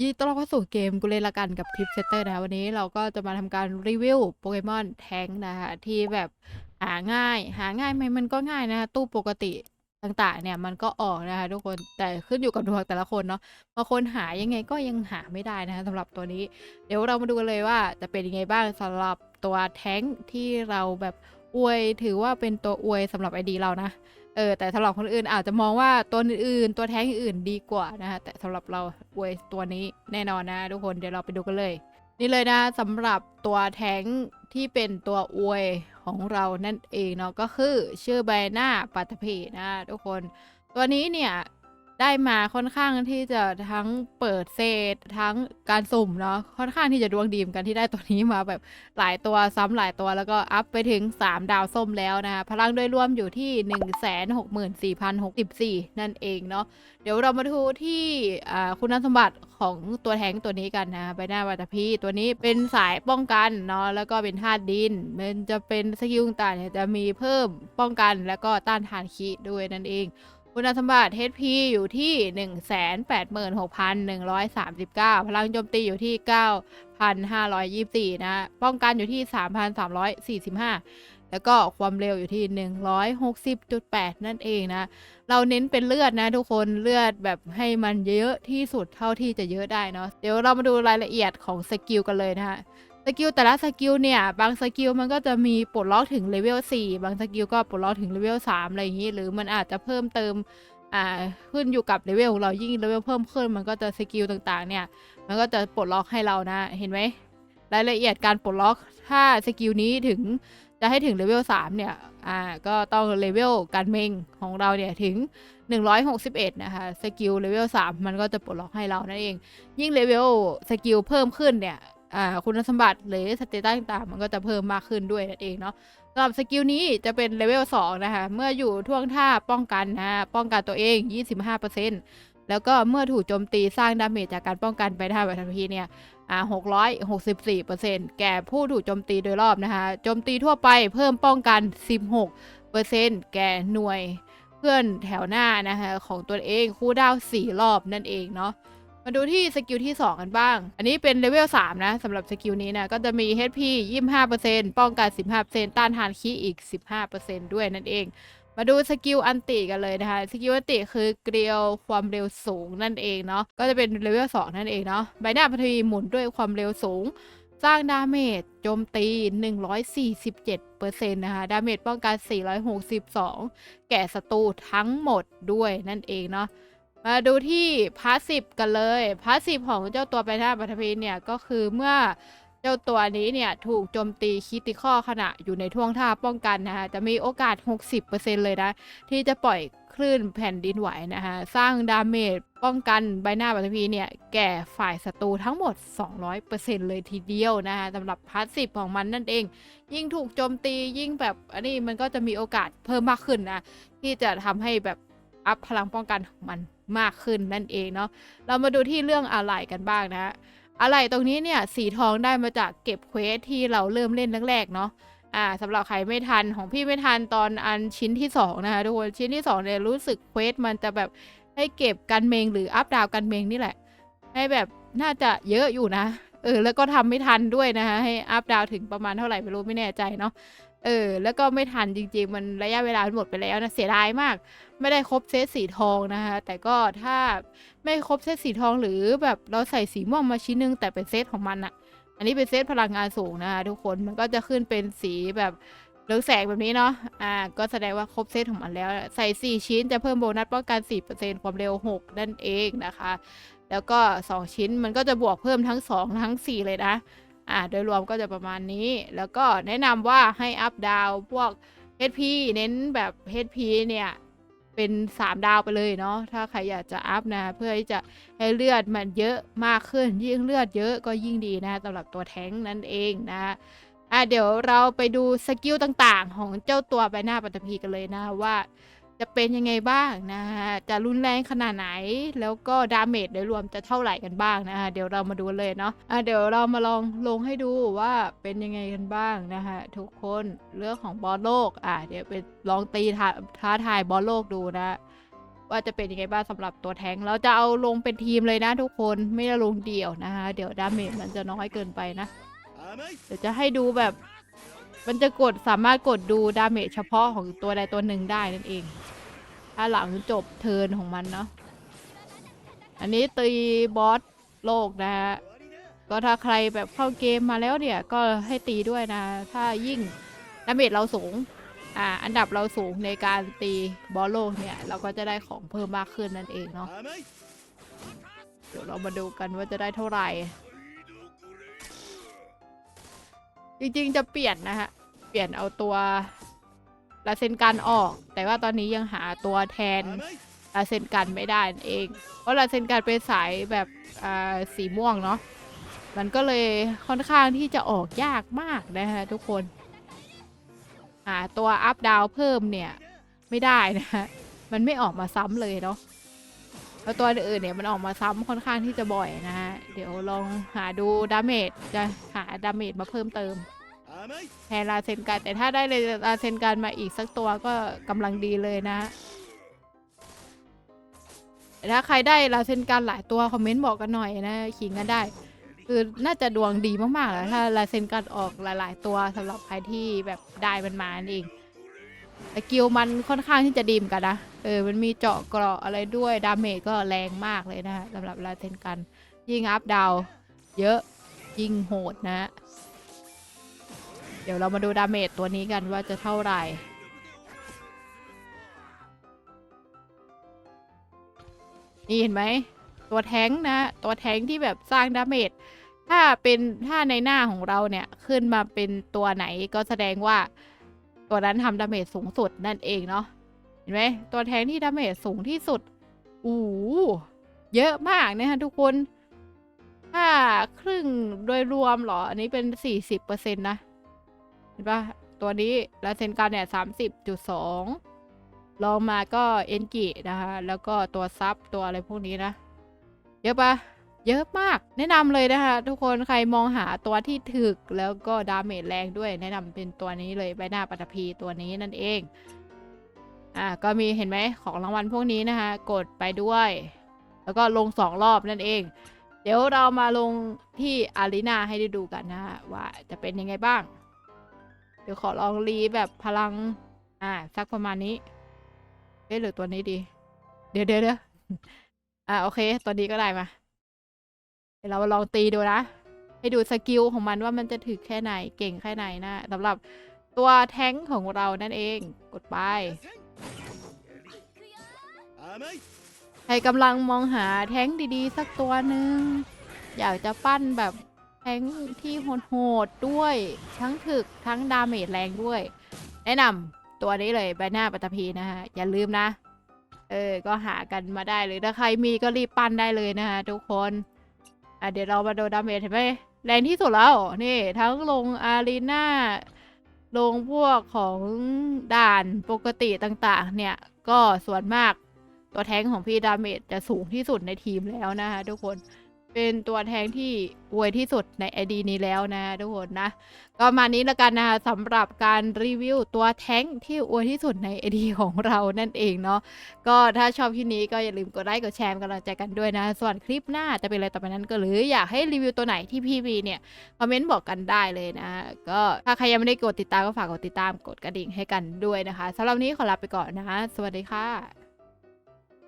ยินดีต้อนรับเข้าสู่เกมกูเล่นละกันกับคลิปเซตเตอร์นะคะวันนี้เราก็จะมาทำการรีวิวโปเกมอนแทงนะคะที่แบบหาง่าย หาง่ายไหมมันก็ง่ายนะคะตู้ปกติต่างๆ เนี่ยมันก็ออกนะคะทุกคนแต่ขึ้นอยู่กับดวงแต่ละคนเนาะบางคนหายังไงก็ยังหาไม่ได้นะคะสำหรับตัวนี้ เดี๋ยวเรามาดูกันเลยว่าจะเป็นยังไงบ้างสำหรับตัวแทงที่เราแบบอวยถือว่าเป็นตัวอวยสำหรับไอดีเรานะ เออแต่สำหรับคนอื่นอาจจะมองว่าตัวอื่นๆตัวแท้งอื่นดีกว่านะคะแต่สำหรับเราอวยตัวนี้แน่นอนนะ ทุกคนเดี๋ยวเราไปดูกันเลย นี่เลยนะสำหรับตัวแท้งที่เป็นตัวอวยของเรานั่นเองเนาะก็คือชื่อใบหน้าปัตภีนะ ทุกคน ตัวนี้เนี่ย ได้มาค่อนข้างที่จะทั้งเปิดเซตทั้งการสุ่มเนาะค่อนข้างที่จะดวงดีมอนกันที่ได้ตัวนี้มาแบบหลายตัวซ้ำหลายตัวแล้วก็อัพไปถึง 3 ดาวส้มแล้วนะคะพลังโดยรวมอยู่ที่ 164,064 นั่นเองเนาะเดี๋ยวเรามาดูที่คุณสมบัติของตัวแทงตัวนี้กันนะใบหน้าวัตพีตัวนี้เป็นสายป้องกันเนาะแล้วก็เป็นธาตุดิน มันจะเป็นสกิลต่างๆเนี่ยจะมีเพิ่มป้องกันแล้วก็ต้านทานคีด้วยนั่นเอง คุณสมบัติ HP อยู่ที่ 186,139 พลังโจมตีอยู่ที่ 9,524 นะ ป้องกันอยู่ที่ 3,345 แล้วก็ความเร็วอยู่ที่ 160.8 นั่นเองนะ เราเน้นเป็นเลือดนะทุกคน เลือดแบบให้มันเยอะที่สุดเท่าที่จะเยอะได้เนาะ เดี๋ยวเรามาดูรายละเอียดของสกิลกันเลยนะคะ สกิลแต่ละสกิลเนี่ย บางสกิลมันก็จะมีปลดล็อกถึงเลเวล4บางสกิลก็ปลดล็อกถึงเลเวล3อะไรอย่างนี้ หรือมันอาจจะเพิ่มเติมอ่าขึ้นอยู่กับเลเวลของเรายิ่งเลเวลเพิ่มขึ้น มันก็จะสกิลต่างๆ เนี่ย มันก็จะปลดล็อกให้เรานะ เห็นไหมรายละเอียดการปลดล็อกถ้าสกิลนี้ถึงจะให้ถึงเลเวล3เนี่ย อ่า ก็ต้องเลเวลการเมงของเราเนี่ยถึง 161 นะคะ สกิลเลเวล3มันก็จะปลดล็อกให้เรานั่นเอง ยิ่งเลเวลสกิลเพิ่มขึ้นเนี่ย คุณสมบัติหรือสเตตัสต่างๆ มันก็จะเพิ่มมากขึ้นด้วยนั่นเองเนาะสำหรับสกิลนี้จะเป็นเลเวล2นะคะ เมื่ออยู่ท่วงท่าป้องกันนะป้องกันตัวเอง 25%แล้วก็เมื่อถูกโจมตีสร้างดาเมจจากการป้องกันไปท่าแบบทันทีเนี่ยอ่า664%แก่ผู้ถูกโจมตีโดยรอบนะคะโจมตีทั่วไปเพิ่มป้องกัน 16%แก่หน่วยเพื่อนแถวหน้านะคะของตัวเองคู่ดาว 4 รอบนั่นเองเนาะ มาดูที่สกิลที่ 2 กันบ้าง อันนี้เป็นเลเวล3นะสำหรับสกิลนี้นะ ก็จะมี HP 25%ป้องกัน 15%ต้านทานคีอีก 15%ด้วยนั่นเอง มาดูสกิลอันติกันเลยนะคะ สกิลอันติคือเกลียวความเร็วสูงนั่นเองเนาะ ก็จะเป็นเลเวล2นั่นเองเนาะ ใบหน้าพัทวีหมุนด้วยความเร็วสูง สร้างดาเมจโจมตี 147%นะคะ ดาเมจป้องกัน 462 แก่ศัตรูทั้งหมดด้วยนั่นเองเนาะ มาดูที่พาสซีฟกันเลยพาสซีฟของเจ้าตัวไปหน้าปัทภีเนี่ยก็คือเมื่อเจ้าตัวนี้เนี่ยถูกโจมตีคิติคอขณะอยู่ในท่วงท่าป้องกันนะคะจะมีโอกาส 60%เลยนะ ที่จะปล่อยคลื่นแผ่นดินไหวนะคะสร้างดาเมจป้องกันใบหน้าปัทภีเนี่ยแก่ฝ่ายศัตรูทั้งหมด 200%เลยทีเดียวนะคะสำหรับพาสซีฟของมันนั่นเอง ยิ่งถูกโจมตียิ่งแบบอันนี้มันก็จะมีโอกาสเพิ่มมากขึ้นนะที่จะทำให้แบบอัพพลังป้องกันของมัน มากขึ้นนั่นเองเนาะเรามาดูที่เรื่องอะไหล่กันบ้างนะอะไหล่ตรงนี้เนี่ยสีทองได้มาจากเก็บเควสที่เราเริ่มเล่นแรกๆเนาะอ่าสำหรับใครไม่ทันของพี่ไม่ทันตอนอันชิ้นที่สองนะคะทุกคนชิ้นที่สองเนี่ยรู้สึกเควสมันจะแบบให้เก็บกันเมงหรืออัพดาวกันเมงนี่แหละ ให้แบบน่าจะเยอะอยู่นะเออแล้วก็ทำไม่ทันด้วยนะคะให้อัพดาวถึงประมาณเท่าไหร่ไม่รู้ไม่แน่ใจเนาะ เออ แล้วก็ไม่ทันจริง ๆ มันระยะเวลาหมดไปแล้วนะ เสียดายมาก ไม่ได้ครบเซตสีทองนะคะ แต่ก็ถ้าไม่ครบเซตสีทองหรือแบบเราใส่สีม่วงมาชิ้นนึงแต่เป็นเซตของมันอะอันนี้เป็นเซตพลังงานสูงนะคะทุกคน มันก็จะขึ้นเป็นสีแบบเรืองแสงแบบนี้เนาะ อ่า ก็แสดงว่าครบเซตของมันแล้ว ใส่ 4 ชิ้นจะเพิ่มโบนัสป้องกัน 4%ความเร็ว 6 นั่นเองนะคะ แล้วก็ 2 ชิ้นมันก็จะบวกเพิ่มทั้ง 2 ทั้ง 4 เลยนะ อ่าโดยรวมก็จะประมาณนี้ แล้วก็แนะนำว่าให้อัพดาวพวก HP เน้นแบบ HP เนี่ยเป็น 3 ดาวไปเลยเนาะถ้าใครอยากจะอัพนะ เพื่อที่จะให้เลือดมันเยอะมากขึ้น ยิ่งเลือดเยอะก็ยิ่งดีนะสำหรับตัวแท้งนั่นเองนะอะเดี๋ยวเราไปดูสกิลต่างๆ ของเจ้าตัวใบหน้าปัตตภีกันเลยนะว่า จะเป็นยังไงบ้างนะฮะจะรุนแรงขนาดไหน แล้วก็ดาเมจโดยรวมจะเท่าไหร่กันบ้างนะคะเดี๋ยวเรามาดูเลยเนาะะเดี๋ยวเรามาลองลงให้ดูว่าเป็นยังไงกันบ้างนะคะทุกคนเรื่องของบอลโลกอะเดี๋ยวไปลองตีท้าท้าทายบอลโลกดูนะว่าจะเป็นยังไงบ้างสำหรับตัวแทงเราจะเอาลงเป็นทีมเลยนะทุกคนไม่ได้ลงเดี่ยวนะคะเดี๋ยวดาเมจมันจะน้อยเกินไปนะเดี๋ยวจะให้ดูแบบ มันจะกดสามารถกดดูดาเมจเฉพาะของตัวใดตัวหนึ่งได้นั่นเอง ถ้าหลังจบเทิร์นของมันเนาะ อันนี้ตีบอสโลกนะฮะ ก็ถ้าใครแบบเข้าเกมมาแล้วเนี่ย ก็ให้ตีด้วยนะ ถ้ายิ่งดาเมจเราสูง อ่า อันดับเราสูงในการตีบอสโลกเนี่ย เราก็จะได้ของเพิ่มมากขึ้นนั่นเองเนาะ เดี๋ยวเรามาดูกันว่าจะได้เท่าไหร่ จริงๆจะเปลี่ยนนะฮะ เปลี่ยนเอาตัวลาเซนกันออก แต่ว่าตอนนี้ยังหาตัวแทนลาเซนกันไม่ได้นั่นเอง เพราะลาเซนกันเป็นสายแบบอ่าสีม่วงเนาะ มันก็เลยค่อนข้างที่จะออกยากมากนะฮะทุกคนหาตัวอัพดาวเพิ่มเนี่ย ไม่ได้นะฮะ มันไม่ออกมาซ้ำเลยเนาะ แล้วตัวอื่นเนี่ยมันออกมาซ้ำค่อนข้างที่จะบ่อยนะฮะ เดี๋ยวลองหาดูดาเมจจะหาดาเมจมาเพิ่มเติมแทนลาเซนกันแต่ถ้าได้เลยลาเซนกันมาอีกสักตัวก็กำลังดีเลยนะฮะถ้าใครได้ลาเซนกันหลายตัวคอมเมนต์บอกกันหน่อยนะขิงกันได้ คือน่าจะดวงดีมากๆแล้วถ้าลาเซนกันออกหลาย ๆ ตัวสำหรับใครที่แบบได้มันมาเองแต่กิลมันค่อนข้างที่จะดีมกันนะ เออมันมีเจาะเกราะอะไรด้วยดาเมจก็แรงมากเลยนะฮะสำหรับลาเซนกัน ยิงอัพดาวเยอะยิงโหดนะ เดี๋ยวเรามาดูดาเมจตัวนี้กันว่าจะเท่าไหร่นี่เห็นไหมตัวแท้งนะ ตัวแท้งที่แบบสร้างดาเมจถ้าเป็นถ้าในหน้าของเราเนี่ยขึ้นมาเป็นตัวไหนก็แสดงว่าตัวนั้นทำดาเมจสูงสุดนั่นเองเนาะ เห็นไหมตัวแทงที่ดาเมจสูงที่สุดอู้เยอะมากนะคะทุกคนถ้าครึ่งโดยรวมหรอ อันนี้เป็น40%นต์นะ เห็นปะตัวนี้ลาเซนการเนี่ยสามสิบจุดสองลองมาก็เอนกินะคะ แล้วก็ตัวซับตัวอะไรพวกนี้นะ เยอะปะเยอะมาก แนะนำเลยนะคะ ทุกคนใครมองหาตัวที่ถึกแล้วก็ดาเมจแรงด้วย แนะนำเป็นตัวนี้เลยใบหน้าปัตภีตัวนี้นั่นเอง อ่าก็มีเห็นไหมของรางวัลพวกนี้นะคะ กดไปด้วย แล้วก็ลงสองรอบนั่นเอง เดี๋ยวเรามาลงที่อารีนาให้ได้ดูกันนะฮะว่าจะเป็นยังไงบ้าง เดี๋ยวขอลองรีแบบพลัง อ่าสักประมาณนี้เอ๊ะหรือตัวนี้ดีเดี๋ยวเดี๋ยวเดี๋ยวอ่าโอเค ตัวนี้ก็ได้มาเดี๋ยวเราลองตีดูนะ ให้ดูสกิลของมันว่ามันจะถึกแค่ไหนเก่งแค่ไหนนะสำหรับตัวแท้งของเรานั่นเอง กดไป ใครกำลังมองหาแท้งดีๆ สักตัวหนึ่งอยากจะปั้นแบบแท้งที่โหดๆด้วย ทั้งถึกทั้งดาเมจแรงด้วย แนะนำตัวนี้เลยใบหน้าปัตภีนะฮะ อย่าลืมนะ เออ ก็หากันมาได้เลยถ้าใครมีก็รีบปั้นได้เลยนะฮะทุกคนอะเดี๋ยวเรามาดูดาเมจเห็นไหมแรงที่สุดแล้ว นี่ ทั้งลงอารีนา ลงพวกของด่านปกติต่างๆ เนี่ย ก็ส่วนมากตัวแทงของพี่ดาเมจจะสูงที่สุดในทีมแล้วนะคะทุกคน เป็นตัวแทงที่อวยที่สุดในไอดีนี้แล้วนะทุกคนนะ ก็มานี้แล้วกันนะคะสำหรับการรีวิวตัวแท้งที่อวยที่สุดในไอดีของเรานั่นเองเนาะก็ถ้าชอบคลิปนี้ก็อย่าลืมกดไลค์กดแชร์เป็นกำลังใจกันด้วยนะ ส่วนคลิปหน้าจะเป็นอะไรต่อไปนั้นก็หรืออยากให้รีวิวตัวไหนที่พี่วีเนี่ยคอมเมนต์บอกกันได้เลยนะ ก็ถ้าใครยังไม่ได้กดติดตามก็ฝากกดติดตามกดกระดิ่งให้กันด้วยนะคะสำหรับนนี้ขอลาไปก่อนนะคะสวัสดีค่ะ